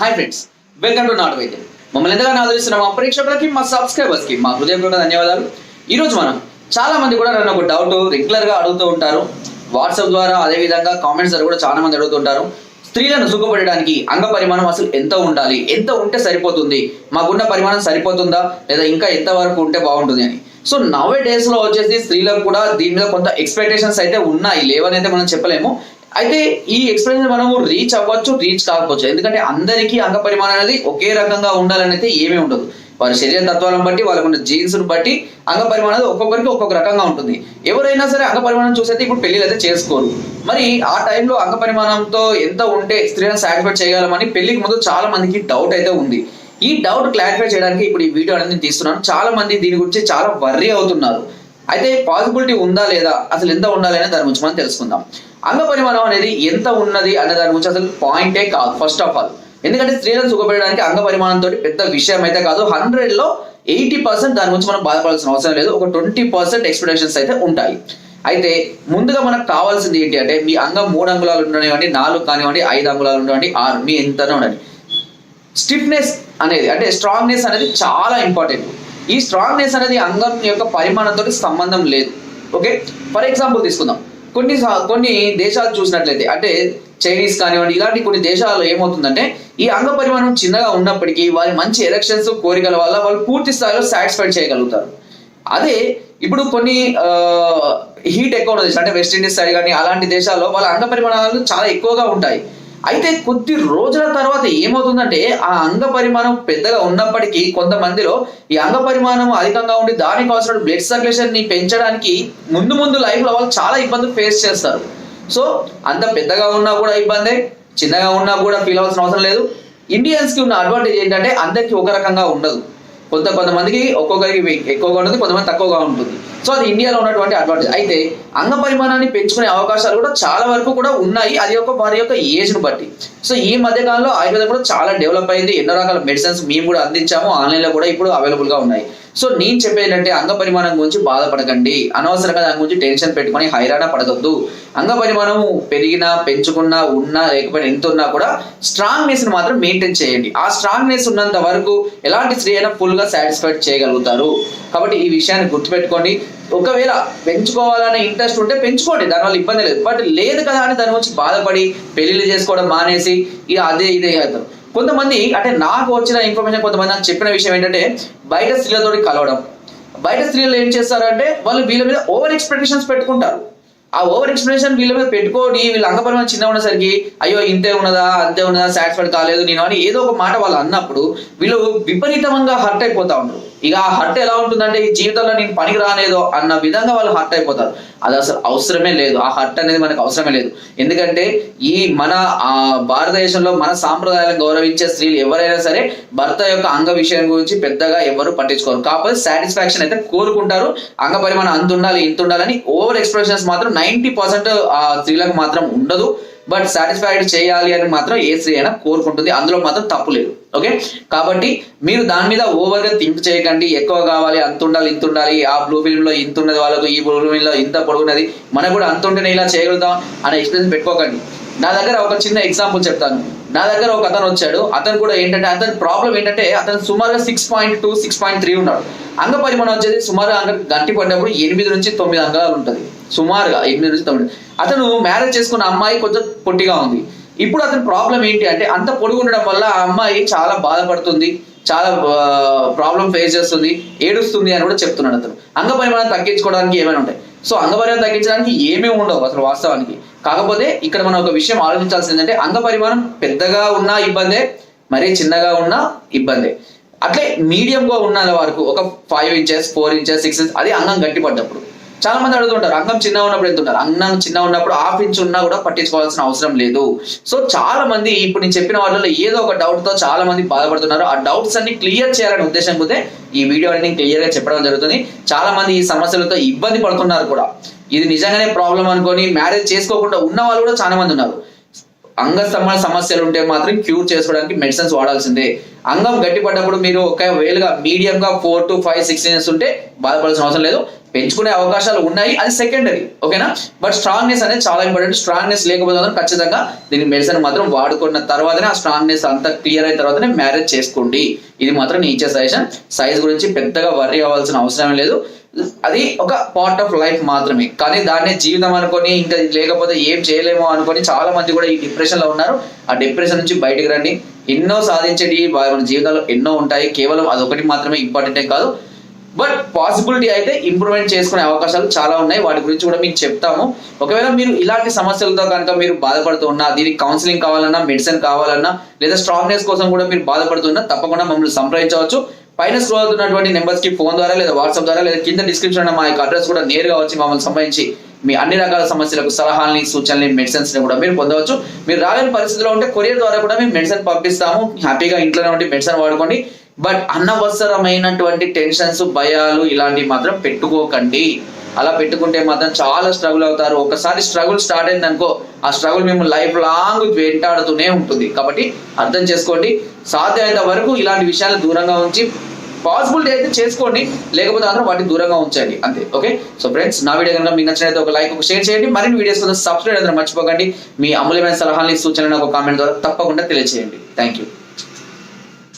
Hi friends welcome to నాట్ వైద్యం మమ్మల్ని ఎంతగానో ఆదరిస్తున్న మా ప్రేక్షకులకి మా సబ్స్క్రైబర్స్కి మా హృదయపూర్వక ధన్యవాదాలు. ఈ రోజు మనం చాలా మంది కూడా నన్ను ఒక డౌట్ రెగ్యులర్గా అడుగుతూ ఉంటారు. వాట్సాప్ ద్వారా అదే విధంగా కామెంట్స్ ద్వారా కూడా చాలా మంది అడుగుతుంటారు స్త్రీలను సుఖపడడానికి అంగ పరిమాణం అసలు ఎంత ఉండాలి? ఎంత ఉంటే సరిపోతుంది? మాకున్న పరిమాణం సరిపోతుందా? లేదా ఇంకా ఎంత వరకు ఉంటే బాగుంటుంది అని. సో నవే డేస్లో వచ్చేసి స్త్రీలకు కూడా దీని మీద కొంత ఎక్స్పెక్టేషన్స్ అయితే ఉన్నాయి. లేవనైతే మనం చెప్పలేము. అయితే ఈ ఎక్స్పీరియన్స్ మనము రీచ్ అవ్వచ్చు రీచ్ కాకపోవచ్చు. ఎందుకంటే అందరికీ అంగ పరిమాణం అనేది ఒకే రకంగా ఉండాలని అయితే ఏమీ ఉండదు. వారి శరీర తత్వాలను బట్టి వాళ్ళకున్న జీన్స్ బట్టి అంగ పరిమాణం ఒక్కొక్కరికి ఒక్కొక్క రకంగా ఉంటుంది. ఎవరైనా సరే అంగ పరిమాణం చూసైతే ఇప్పుడు పెళ్ళిలు అయితే చేసుకోరు. మరి ఆ టైంలో అంగ పరిమాణంతో ఎంత ఉంటే స్త్రీలను సాటిస్ఫై చేయగలమని పెళ్ళికి ముందు చాలా మందికి డౌట్ అయితే ఉంది. ఈ డౌట్ క్లారిఫై చేయడానికి ఇప్పుడు ఈ వీడియో అనేది నేను తీస్తున్నాను. చాలా మంది దీని గురించి చాలా వర్రీ అవుతున్నారు. అయితే పాసిబిలిటీ ఉందా లేదా అసలు ఎంత ఉండాలి అనే దాని గురించి మనం తెలుసుకుందాం. అంగ పరిమాణం అనేది ఎంత ఉన్నది అనే దాని గురించి అసలు పాయింటే కాదు ఫస్ట్ ఆఫ్ ఆల్ ఎందుకంటే స్త్రీలను సుఖపెట్టడానికి అంగ పరిమాణంతో పెద్ద విషయం అయితే కాదు. హండ్రెడ్లో ఎయిటీ పర్సెంట్ దాని గురించి మనం బాధపడాల్సిన అవసరం లేదు. ఒక ట్వంటీ పర్సెంట్ ఎక్స్పెక్టేషన్స్ అయితే ఉంటాయి. అయితే ముందుగా మనకు కావాల్సింది ఏంటి అంటే మీ అంగం మూడు అంగుళాలు ఉండనివ్వండి నాలుగు కానివ్వండి ఐదు అంగుళాలు ఉండవండి ఆరు మీ ఎంతనే ఉండండి. స్టిఫ్నెస్ అనేది అంటే స్ట్రాంగ్నెస్ అనేది చాలా ఇంపార్టెంట్ ఈ స్ట్రాంగ్నెస్ అనేది అంగం యొక్క పరిమాణంతో సంబంధం లేదు. ఓకే ఫర్ ఎగ్జాంపుల్ తీసుకుందాం. కొన్ని సా- కొన్ని దేశాలు చూసినట్లయితే అంటే చైనీస్ కానివ్వండి ఇలాంటి కొన్ని దేశాల్లో ఏమవుతుందంటే ఈ అంగ పరిమాణం చిన్నగా ఉన్నప్పటికీ వారి మంచి ఎలక్షన్స్ కోరికల వల్ల వాళ్ళు పూర్తి స్థాయిలో సాటిస్ఫై చేయగలుగుతారు. అదే ఇప్పుడు కొన్ని హీట్ ఎక్కువ ఉన్న దేశాలు అంటే వెస్టిండీస్ సైడ్ కానీ అలాంటి దేశాల్లో వాళ్ళ అంగ పరిమాణాలు చాలా ఎక్కువగా ఉంటాయి. అయితే కొద్ది రోజుల తర్వాత ఏమవుతుందంటే ఆ అంగ పరిమాణం పెద్దగా ఉన్నప్పటికీ కొంతమందిలో ఈ అంగ పరిమాణం అధికంగా ఉండి దానికి అవసరం బ్లడ్ సర్క్యులేషన్ని పెంచడానికి ముందు ముందు లైఫ్లో వాళ్ళు చాలా ఇబ్బందులు ఫేస్ చేస్తారు. సో అంత పెద్దగా ఉన్నా కూడా ఇబ్బందే చిన్నగా ఉన్నా కూడా ఫీల్ అవ్వాల్సిన అవసరం లేదు. ఇండియన్స్కి ఉన్న అడ్వాంటేజ్ ఏంటంటే అందరికీ ఒక రకంగా ఉండదు. కొంత కొంతమందికి ఒక్కొక్కరికి ఎక్కువగా ఉంటుంది కొంతమంది తక్కువగా ఉంటుంది. సో అది ఇండియాలో ఉన్నటువంటి అడ్వాంటేజ్ అయితే అంగ పరిమాణాన్ని పెంచుకునే అవకాశాలు కూడా చాలా వరకు కూడా ఉన్నాయి. అది ఒక వారి యొక్క ఏజ్ను బట్టి. సో ఈ మధ్య కాలంలో ఆయుర్వేదం కూడా చాలా డెవలప్ అయింది. ఎన్నో రకాల మెడిసిన్స్ మేము కూడా అందించాము. ఆన్లైన్లో కూడా ఇప్పుడు అవైలబుల్గా ఉన్నాయి. సో నేను చెప్పేది ఏంటంటే అంగ పరిమాణం గురించి బాధపడకండి. అనవసరంగా దాని గురించి టెన్షన్ పెట్టుకొని హైరాణ పడగద్దు అంగ పరిమాణం పెరిగినా పెంచుకున్నా ఉన్నా లేకపోయినా ఎంత ఉన్నా కూడా స్ట్రాంగ్నెస్ని మాత్రం మెయింటైన్ చేయండి. ఆ స్ట్రాంగ్నెస్ ఉన్నంత వరకు ఎలాంటి స్త్రీ అయినా ఫుల్గా సాటిస్ఫైడ్ చేయగలుగుతారు. కాబట్టి ఈ విషయాన్ని గుర్తుపెట్టుకోండి. ఒకవేళ పెంచుకోవాలనే ఇంట్రెస్ట్ ఉంటే పెంచుకోండి దానివల్ల ఇబ్బంది లేదు. బట్ లేదు కదా అని దాని గురించి బాధపడి పెళ్ళిళ్ళు చేసుకోవడం మానేసి ఇక అదే ఇదే అవుతారు కొంతమంది అంటే నాకు వచ్చిన ఇన్ఫర్మేషన్ కొంతమంది నాకు చెప్పిన విషయం ఏంటంటే బయట స్త్రీలతో కలవడం. బయట స్త్రీలు ఏం చేస్తారంటే వాళ్ళు వీళ్ళ మీద ఓవర్ ఎక్స్పెక్టేషన్స్ పెట్టుకుంటారు. ఆ ఓవర్ ఎక్స్ప్రెషన్ వీళ్ళ మీద పెట్టుకొని వీళ్ళ అంగపరమైన చిన్న ఉన్నసరికి అయ్యో ఇంతే ఉన్నదా అంతే ఉన్నదా సాటిస్ఫైడ్ కాలేదు నేను అని ఏదో ఒక మాట వాళ్ళు అన్నప్పుడు వీళ్ళు విపరీతంగా హర్ట్ అయిపోతా ఉంటారు. ఇక ఆ హర్ట్ ఎలా ఉంటుందంటే ఈ జీవితంలో నేను పనికి రానేదో అన్న విధంగా వాళ్ళు హర్ట్ అయిపోతారు. అది అసలు అవసరమే లేదు. ఆ హర్ట్ అనేది మనకు అవసరమే లేదు. ఎందుకంటే ఈ మన ఆ భారతదేశంలో మన సాంప్రదాయాలను గౌరవించే స్త్రీలు ఎవరైనా సరే భర్త యొక్క అంగ విషయం గురించి పెద్దగా ఎవరు పట్టించుకోరు. కాకపోతే సాటిస్ఫాక్షన్ అయితే కోరుకుంటారు. అంగ పరిమాణం అంత ఉండాలి ఇంత ఉండాలని ఓవర్ ఎక్స్ప్రెషన్స్ మాత్రం నైన్టీ పర్సెంట్ ఆ స్త్రీలకు మాత్రం ఉండదు. బట్ సాటిస్ఫైడ్ చేయాలి అని మాత్రం ఏ స్త్రీ అయినా కోరుకుంటుంది. అందులో మాత్రం తప్పు లేదు. ఓకే కాబట్టి మీరు దాని మీద ఓవర్గా థింక్ చేయకండి. ఎక్కువ కావాలి అంత ఉండాలి ఇంత ఉండాలి. ఆ బ్లూ ఫిల్మ్లో ఇంత ఉన్నది వాళ్ళకు ఈ బ్లూ ఫిల్మ్లో ఇంత పొడుగున్నది మనకు కూడా అంత ఉంటేనే ఇలా చేయగలుగుతాం అనే ఎక్స్పీరియన్స్ పెట్టుకోకండి. నా దగ్గర ఒక చిన్న ఎగ్జాంపుల్ చెప్తాను. నా దగ్గర ఒక అతను వచ్చాడు. అతను కూడా ఏంటంటే అతని ప్రాబ్లం ఏంటంటే అతను సుమారుగా six point two six point three ఉన్నాడు. అంగ పరిమాణం వచ్చేది సుమారు అంగ గంటి పడినప్పుడు ఎనిమిది నుంచి తొమ్మిది అంగాలు ఉంటుంది. సుమారుగా ఎనిమిది నుంచి తొమ్మిది. అతను మ్యారేజ్ చేసుకున్న అమ్మాయి కొంచెం పొట్టిగా ఉంది. ఇప్పుడు అతని ప్రాబ్లం ఏంటి అంటే అంత పొడుగు ఉండడం వల్ల ఆ అమ్మాయి చాలా బాధపడుతుంది చాలా ప్రాబ్లం ఫేస్ చేస్తుంది ఏడుస్తుంది అని కూడా చెప్తున్నాడు అతను. అంగపరిమాణం తగ్గించుకోవడానికి ఏమైనా ఉంటాయి. సో అంగపరిమాణం తగ్గించడానికి ఏమీ ఉండవు అసలు వాస్తవానికి. కాకపోతే ఇక్కడ మనం ఒక విషయం ఆలోచించాల్సింది ఏంటంటే అంగపరిమాణం పెద్దగా ఉన్నా ఇబ్బందే మరీ చిన్నగా ఉన్నా ఇబ్బందే. అట్లే మీడియంగా ఉన్న వరకు ఒక five inches four inches six inches అది అంగం గట్టిపడ్డప్పుడు. చాలా మంది అడుగుతుంటారు అంగం చిన్న ఉన్నప్పుడు ఎంత ఉంటారు అంగం చిన్న ఉన్నప్పుడు హాఫ్ ఇంచ్ ఉన్నా కూడా పట్టించుకోవాల్సిన అవసరం లేదు. సో చాలా మంది ఇప్పుడు నేను చెప్పిన వాళ్ళలో ఏదో ఒక డౌట్తో చాలా మంది బాధపడుతున్నారు. ఆ డౌట్స్ అన్ని క్లియర్ చేయాలనే ఉద్దేశం పోతే ఈ వీడియో అనేది క్లియర్గా చెప్పడం జరుగుతుంది. చాలా మంది ఈ సమస్యలతో ఇబ్బంది పడుతున్నారు కూడా. ఇది నిజంగానే ప్రాబ్లం అనుకొని మ్యారేజ్ చేసుకోకుండా ఉన్న వాళ్ళు కూడా చాలా మంది ఉన్నారు. అంగ సంబంధ సమస్యలు ఉంటే మాత్రం క్యూర్ చేసుకోవడానికి మెడిసిన్స్ వాడాల్సిందే. అంగం గట్టిపడ్డప్పుడు మీరు ఒకవేళగా మీడియంగా four to five six inches ఉంటే బాధపడాల్సిన అవసరం లేదు. పెంచుకునే అవకాశాలు ఉన్నాయి. అది సెకండరీ ఓకేనా బట్ స్ట్రాంగ్నెస్ అనేది చాలా ఇంపార్టెంట్ స్ట్రాంగ్నెస్ లేకపోతే ఖచ్చితంగా దీని మెడిసిన్ మాత్రం వాడుకున్న తర్వాతనే ఆ స్ట్రాంగ్నెస్ అంతా క్లియర్ అయిన తర్వాతనే మ్యారేజ్ చేసుకోండి. ఇది మాత్రం నేను ఇచ్చే సజెషన్ సైజ్ గురించి పెద్దగా వర్రీ అవ్వాల్సిన అవసరం లేదు. అది ఒక పార్ట్ ఆఫ్ లైఫ్ మాత్రమే. కానీ దాన్ని జీవితం అనుకొని ఇంకా లేకపోతే ఏం చేయలేమో అనుకొని చాలా మంది కూడా ఈ డిప్రెషన్లో ఉన్నారు. ఆ డిప్రెషన్ నుంచి బయటకు రండి. ఎన్నో సాధించేటి మన జీవితంలో ఎన్నో ఉంటాయి. కేవలం అదొకటి మాత్రమే ఇంపార్టెంటే కాదు. బట్ పాసిబిలిటీ అయితే ఇంప్రూవ్మెంట్ చేసుకునే అవకాశాలు చాలా ఉన్నాయి. వాటి గురించి కూడా మీకు చెప్తాము. ఒకవేళ మీరు ఇలాంటి సమస్యలతో కనుక మీరు బాధపడుతున్నా దీనికి కౌన్సిలింగ్ కావాలన్నా మెడిసిన్ కావాలన్నా లేదా స్ట్రాంగ్నెస్ కోసం కూడా మీరు బాధపడుతున్నా తప్పకుండా మమ్మల్ని సంప్రదించవచ్చు. పైన స్క్రోల్ అవుతున్నటువంటి నెంబర్స్కి ఫోన్ ద్వారా లేదా వాట్సాప్ ద్వారా లేదా కింద డిస్క్రిప్షన్ ఉన్న మా యొక్క అడ్రస్ కూడా నేరుగా వచ్చి మమ్మల్ని సంబంధించి మీ అన్ని రకాల సమస్యలకు సలహాలని సూచనలు మెడిసిన్స్ని కూడా మీరు పొందవచ్చు. మీరు రాలేని పరిస్థితిలో ఉంటే కొరియర్ ద్వారా కూడా మేము మెడిసిన్ పంపిస్తాము. హ్యాపీగా ఇంట్లోనే ఉండి మెడిసిన్ వాడుకోండి. బట్ అనవసరమైనటువంటి టెన్షన్స్ భయాలు ఇలాంటివి మాత్రం పెట్టుకోకండి. అలా పెట్టుకుంటే మాత్రం చాలా స్ట్రగుల్ అవుతారు. ఒకసారి స్ట్రగుల్ స్టార్ట్ అయింది అనుకో ఆ స్ట్రగుల్ మేము లైఫ్ లాంగ్ వెంటాడుతూనే ఉంటుంది. కాబట్టి అర్థం చేసుకోండి. సాధ్యమైనంత వరకు ఇలాంటి విషయాలు దూరంగా ఉంచి పాసిబిలిటీ అయితే చేసుకోండి. లేకపోతే మాత్రం వాటిని దూరంగా ఉంచండి. అంతే. ఓకే సో ఫ్రెండ్స్ నా వీడియో కనుక మీకు నచ్చినైతే ఒక లైక్ ఒక షేర్ చేయండి. మరిన్ని వీడియోస్ కోసం సబ్స్క్రైబ్ అందరూ మర్చిపోకండి. మీ అమూల్యమైన సలహాలని సూచనలను ఒక కామెంట్ ద్వారా తప్పకుండా తెలియజేయండి థ్యాంక్ యూ